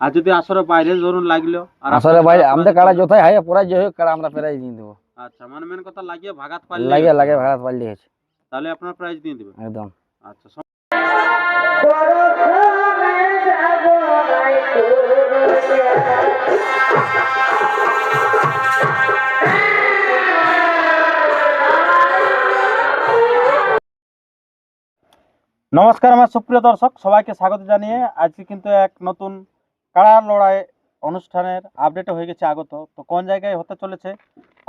আর যদি আসরে বাইরে ধরুন লাগল আর আপনাদের কাড়া আমাদের কাড়া? যথাই হয় পড়াই যে হোক কাড়া আমরা প্রাইজ দিয়ে দেবো। আচ্ছা মানে মেন কথা লাগিয়ে ভাগাত পারলে লাগে লাগে ভাড়া পারলি হয়েছে তাহলে আপনার প্রাইজ দিয়ে দিবেন। একদম। আচ্ছা নমস্কার আমার সুপ্রিয় দর্শক সবাইকে স্বাগত জানিয়ে আজকে কিন্তু এক নতুন কাড়া লড়াই অনুষ্ঠানের আপডেট হয়ে গেছে আগত। তো কোন জায়গায় হতে চলেছে?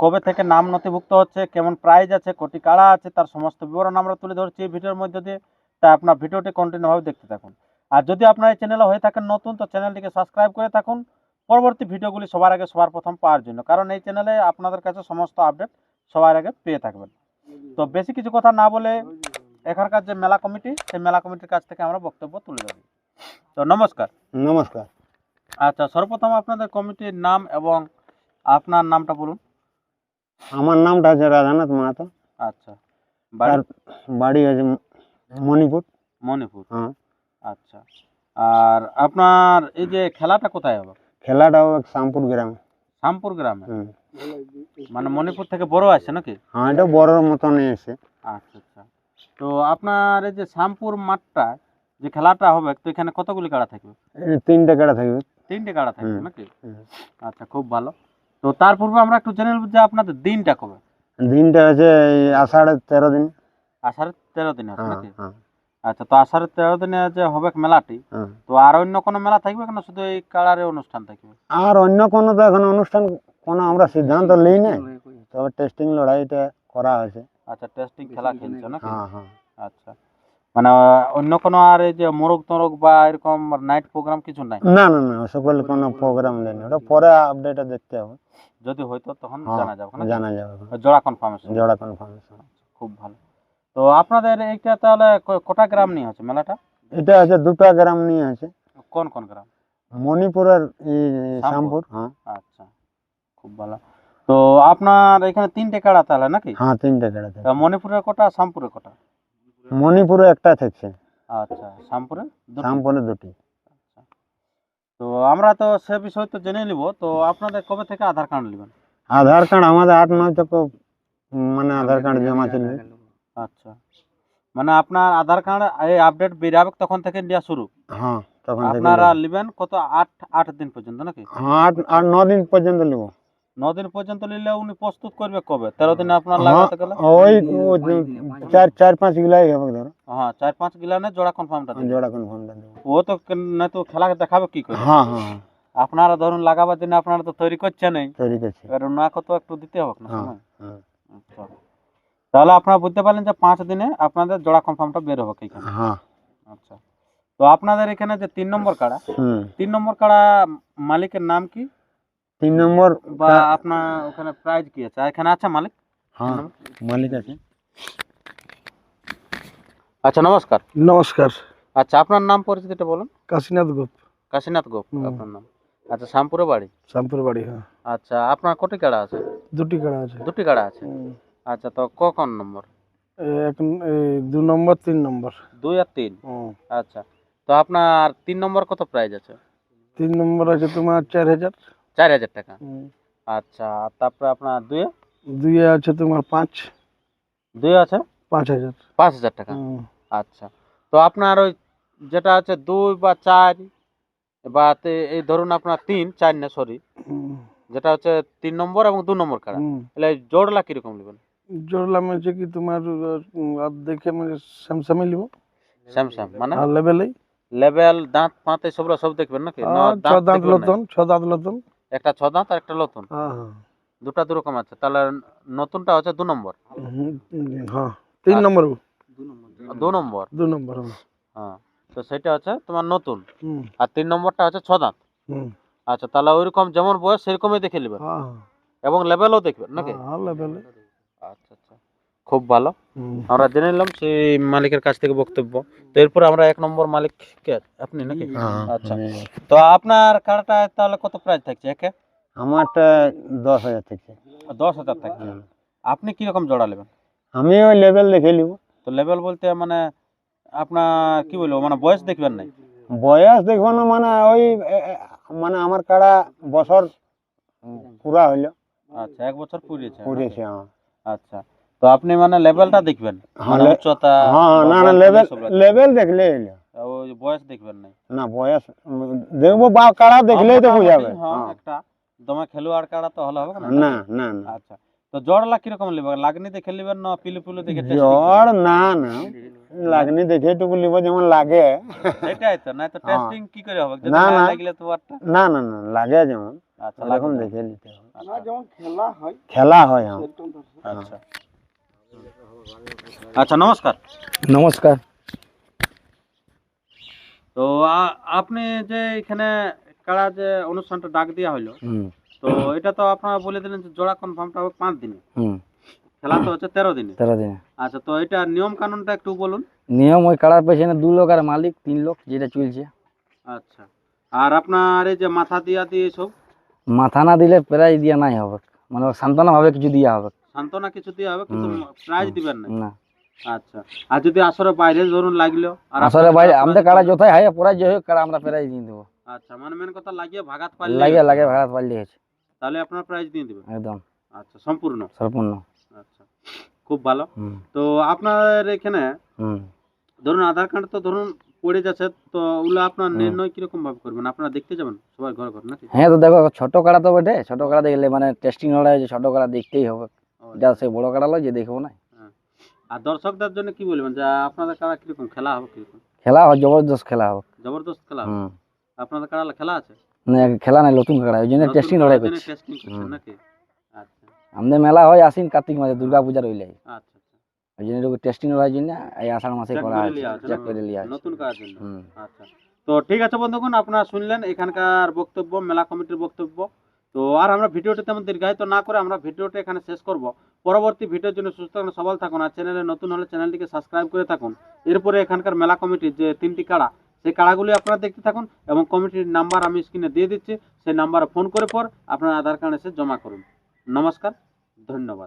কবে থেকে নাম নথিভুক্ত হচ্ছে? কেমন প্রাইজ আছে? কোটি কাড়া আছে? তার সমস্ত বিবরণ আমরা তুলে ধরছি ভিডিওর মধ্যে দিয়ে। তাই আপনার ভিডিওটি কন্টিনিউভাবে দেখতে থাকুন। আর যদি আপনার এই চ্যানেলে হয়ে থাকেন নতুন, তো চ্যানেলটিকে সাবস্ক্রাইব করে থাকুন। পরবর্তী ভিডিওগুলি সবার আগে সবার প্রথম পাওয়ার জন্য। কারণ এই চ্যানেলে আপনাদের কাছে সমস্ত আপডেট সবার আগে পেয়ে থাকবেন। তো বেশি কিছু কথা না বলে এখানকার যে মেলা কমিটি, সেই মেলা কমিটির কাছ থেকে আমরা বক্তব্য তুলে ধরি। তো নমস্কার। নমস্কার। আচ্ছা সর্বপ্রথম আপনাদের কমিটির নাম এবং আপনার নামটা বলুন। আমার নামটা হচ্ছে রাধানাথ মাহাতো। আচ্ছা বাড়ি? হচ্ছে মণিপুর। মণিপুর। হ্যাঁ। আচ্ছা আর আপনার এই যে খেলাটা কোথায় হবে? খেলাটা হবে শ্যামপুর গ্রামে। শামপুর গ্রামে? মানে মণিপুর থেকে বড় আছে নাকি? হ্যাঁ এটা বড় মতনই এসে আচ্ছা আচ্ছা। তো আপনার এই যে শ্যামপুর মাঠটা যে খেলাটা হবে তো এখানে কতগুলি কাড়া থাকবে? এই তিনটে কাটা থাকবে। তিনটে কাড়া থাকবে নাকি? আচ্ছা খুব ভালো। তো তার পূর্বে আমরা একটু জেনে নেব যে আপনাদের দিনটা কবে? দিনটা হচ্ছে আষাঢ়ের তেরো দিন। আষাঢ়ের তেরো দিনে আছে হ্যাঁ নাকি? হ্যাঁ। আচ্ছা তো আষাঢ়ের তেরো দিনে যে হবে মেলাটি হ্যাঁ। তো আর অন্য কোনো মেলা থাকবে কেন? শুধু এই কাড়ারে অনুষ্ঠান থাকবে? আর অন্য কোনো তো এখন অনুষ্ঠান কোনো আমরা সিদ্ধান্ত নিই নাই তবে টেস্টিং লড়াইটা করা হয়েছে। আচ্ছা টেস্টিং খেলা খেলছে নাকি? হ্যাঁ হ্যাঁ। আচ্ছা। মানে অন্য কোনো আর এই যে মোরগ তোরগ বা এরকম নাইট প্রোগ্রাম কিছু নাই? না না না সকল কোনো প্রোগ্রাম নেই। ওটা পরে আপডেটে দেখতে হবে। যদি হয়তো তখন হ্যাঁ, জানা যাবে জানা যাবে। জোড়া কনফার্মেশন জোড়া কনফার্মেশন খুব ভালো। তো আপনাদের এইটা তাহলে কটা গ্রাম নিয়ে হচ্ছে মেলাটা? এটা হচ্ছে দুটা গ্রাম নিয়ে আছে। কোন কোন গ্রাম? মণিপুরের? শ্যামপুর। হ্যাঁ। আচ্ছা খুব ভালো। তো আপনার এখানে তিনটে কাড়া তাহলে নাকি? হ্যাঁ তিনটে থাকে মণিপুরের কটা শামপুরের কটা? মণিপুরে একটা থাকছে আচ্ছা শামপুরে দুটো? শ্যামপুরে দুটি। তো আমরা তো সে বিষয় তো জেনে নিব তো আপনাদের কবে থেকে আধার কার্ড নেবেন? আধার কার্ড আমাদের আট নয় থেকে মানে আধার কার্ড জমা ছিল আচ্ছা। মানে আপনার আধার কার্ড এই আপডেট বেরাবে তখন থেকে নেওয়া শুরু? হ্যাঁ তখন আপনারা নেব। নেবেন কত? আট আট দিন পর্যন্ত নাকি? হ্যাঁ আট আট ন দিন পর্যন্ত নেব। দিন পর্যন্ত নিলে উনি প্রস্তুত করবে কবে? তেরো দিনে আপনার হ্যাঁ, লাগাতে গেলে? ওই চার চার পাঁচ গিলাই হবে ধরো। হ্যাঁ চার পাঁচ গিলানে জোড়া কনফার্মটা জোড়া কনফার্মটা ও তো না তো খেলা দেখাবে কি করে? হ্যাঁ হ্যাঁ আপনারা ধরুন লাগাবার জন্য আপনারা তো তৈরি করছেন তৈরি করছি। এবার ওনাকে তো একটু দিতে হবে না সময়। আচ্ছা। তাহলে আপনারা বুঝতে পারলেন যে পাঁচ দিনে আপনাদের জোড়া কনফার্মটা বের হবে হ্যাঁ। আচ্ছা। তো আপনাদের এখানে যে তিন নম্বর কাড়া হুম। তিন নম্বর কাড়া মালিকের নাম কি? তিন নম্বর বা আপনার ওখানে প্রাইজ কি আছে? আর এখানে আছে মালিক? হ্যাঁ মালিক আছে। আচ্ছা নমস্কার। নমস্কার। আচ্ছা আপনার নাম পরিচিতিটা বলুন। কাশীনাথ গোপ। কাশীনাথ গোপ আপনার নাম। আচ্ছা শ্যামপুরে বাড়ি? শ্যামপুর বাড়ি হ্যাঁ। আচ্ছা আপনার কটি কাড়া আছে? দুটি কাড়া আছে। দুটি কাড়া আছে? আচ্ছা তো কখন নম্বর? এই এক দু নম্বর তিন নম্বর। দুই আর তিন। আচ্ছা তো আপনার তিন নম্বর কত প্রাইজ আছে? তিন নম্বর আছে তোমার চার হাজার। চার হাজার টাকা। আচ্ছা তারপরে আপনার দুই দুইয়ে আছে তোমার পাঁচ। দুই আছে? পাঁচ হাজার। পাঁচ হাজার টাকা। আচ্ছা তো আপনার ওই যেটা আছে দুই বা চার বা এই ধরুন আপনার তিন চার না সরি যেটা হচ্ছে তিন নম্বর এবং দু নম্বর কাড়া। তাহলে জোড়লা কীরকম নেবেন? জোড়লাম আছে কি তোমার দেখে মানে স্যামসামে লিব স্যামসাং মানে? লেভেলেই লেভেল দাঁত ফাঁত এসবগুলো সব দেখবেন নাকি? ছ দাঁত লতন ছ দাঁত লতন। একটা ছ দাঁত আর একটা নতুন হ্যাঁ হ্যাঁ। দুটা দু রকম আছে। তাহলে নতুনটা হচ্ছে দু নম্বর। হ্যাঁ তিন নম্বর দু নম্বর। দু নম্বর হ্যাঁ। হ্যাঁ তো সেটা হচ্ছে তোমার নতুন। আর তিন নম্বরটা হচ্ছে ছ দাঁত। হুম। আচ্ছা তাহলে ওইরকম যেমন বয়স সেরকমই দেখে নেবেন হ্যাঁ এবং লেভেলও দেখবেন নাকি? হ্যাঁ লেভেলে আচ্ছা আচ্ছা। খুব ভালো। হুম। আমরা জেনে নিলাম সেই মালিকের কাছ থেকে বক্তব্য। তো এরপর আমরা এক নম্বর মালিক কে? আপনি নাকি? হ্যাঁ আচ্ছা। আমি- তো আপনার কার্ডটা তাহলে কত প্রাইস থাকছে একে? আমারটা দশ হাজার থেকে দশ হাজার থাকছে। হুম। আপনি কীরকম জোড়া নেবেন? আমি ওই লেভেল দেখে নিব। তো লেভেল বলতে মানে আপনার কি বলব মানে বয়স দেখবেন নাই? বয়স দেখব না মানে ওই এ, এ, মানে আমার কাড়া বছর পুরা হইল। আচ্ছা এক বছর পুরিয়েছে। পুরিয়েছে হ্যাঁ। আচ্ছা। তো আপনি মানে লেভেলটা দেখবেন হ্যাঁ, মানে লে- উচ্চতা হ্যাঁ হ্যাঁ, না না বা লেভেল সব রাখবেন। লেভেল দেখলে হইল ওই বয়স দেখবেন না না বয়স উম, দেখব বা কাড়া দেখলেই তো বুঝাবে হ্যাঁ হ্যাঁ। একটা দমে খেলোয়াড় কাড়া তো হলে হবে না না না না আচ্ছা তো জড়লা কীরকম লিবে লাগনিতে খেলিবেন না পিলু পিলু দেখে testing জ্বর না না লাগনি দেখে টুকু লিব যেমন লাগে করবেন? সেটাই তো নাই তো হ্যাঁ। টেস্টিং কি করে হবে যদি না, না না। লাগলে তো একটা না না না লাগে যেমন আচ্ছা এরকম লাগবে। দেখে নিতে হবে আচ্ছা, খেলা হয় হ্যাঁ আচ্ছা আচ্ছা নমস্কার নমস্কার তো আ- আপনি যে এখানে কাড়া যে অনুষ্ঠানটা ডাক দেওয়া হলো হুম। তো এটা তো আপনারা বলে দিলেন যে জোড়া কনফার্মটা হবে পাঁচ দিনে। হুম। খেলা তো হচ্ছে তেরো দিনে। তেরো দিনে। আচ্ছা তো এটা নিয়ম কানুনটা একটু বলুন। নিয়ম ওই কাড়ার পেছনে দু লোক আর মালিক তিন লোক যেটা চলছে। আচ্ছা আর আপনার এই যে মাথা দিয়া দিয়ে সব? মাথা না দিলে প্রাইজ দিয়া নাই হবে। মানে সান্ত্বনা ভাবে কিছু দিয়া হবে। সান্ত্বনা কিছু দিয়ে হবে কিন্তু প্রাইজ দিবেন না। আচ্ছা। আর যদি আসরে বাইরে ধরুন লাগল আর ভাই কাড়া আমাদের কাড়া? যথাই হয় পরাজ হোক কাড়া আমরা প্রাইজ দিয়ে দেবো। আচ্ছা মানে মেন কথা লাগিয়ে ভাগাত পারলে লাগে লাগে ভাড়া পারলে হয়েছে। তাহলে আপনার প্রাইজ দিয়ে দিবেন? একদম। আচ্ছা সম্পূর্ণ? সম্পূর্ণ। আচ্ছা খুব ভালো। তো আপনার এখানে হুম। ধরুন আধার কার্ড তো ধরুন পড়ে যাচ্ছে তো ওগুলো আপনার। নির্ণয় কীরকম ভাবে করবেন? আপনারা দেখতে যাবেন সবাই ঘর ঘর নাকি? হ্যাঁ তো দেখো ছোট কাড়া তো বটে ছোট কাড়া দেখলে মানে টেস্টিং যে ছোট কাড়া দেখতেই হবে। যা সে বড় যে দেখব না। আর দর্শকদের জন্য কি বলবেন? যে আপনাদের কারা কীরকম? খেলা হবে কীরকম? খেলা হয় জবরদস্ত খেলা হবে। জবরদস্ত খেলা হুম। আপনাদের কারা খেলা আছে? না খেলা নাই নতুন কাড়া ওই জন্য টেস্টিং লড়াই করছি। টেস্টিং করছেন নাকি? আচ্ছা। আমাদের মেলা হয় আশ্বিন কার্তিক মাসে দুর্গা পূজার ওই আচ্ছা আচ্ছা। ওই জন্য টেস্টিং জন্য এই আষাঢ় মাসে করা হয়েছে। চেক করে লিয়া আছে। নতুন জন্য। আচ্ছা। তো ঠিক আছে বন্ধুগণ আপনারা শুনলেন এখানকার বক্তব্য মেলা কমিটির বক্তব্য। তো আর আমরা ভিডিওটি তেমন দীর্ঘায়িত না করে আমরা ভিডিওটা এখানে শেষ করব। পরবর্তী ভিডিওর জন্য সুস্থ থাকুন, সবল থাকুন আর চ্যানেলে নতুন হলে চ্যানেলটিকে সাবস্ক্রাইব করে থাকুন। এরপরে এখানকার মেলা কমিটির যে তিনটি কাড়া, সেই কাড়াগুলি আপনারা দেখতে থাকুন এবং কমিটির নাম্বার আমি স্ক্রিনে দিয়ে দিচ্ছি, সেই নাম্বারে ফোন করে পর আপনার আধার কার্ড এসে জমা করুন। নমস্কার, ধন্যবাদ।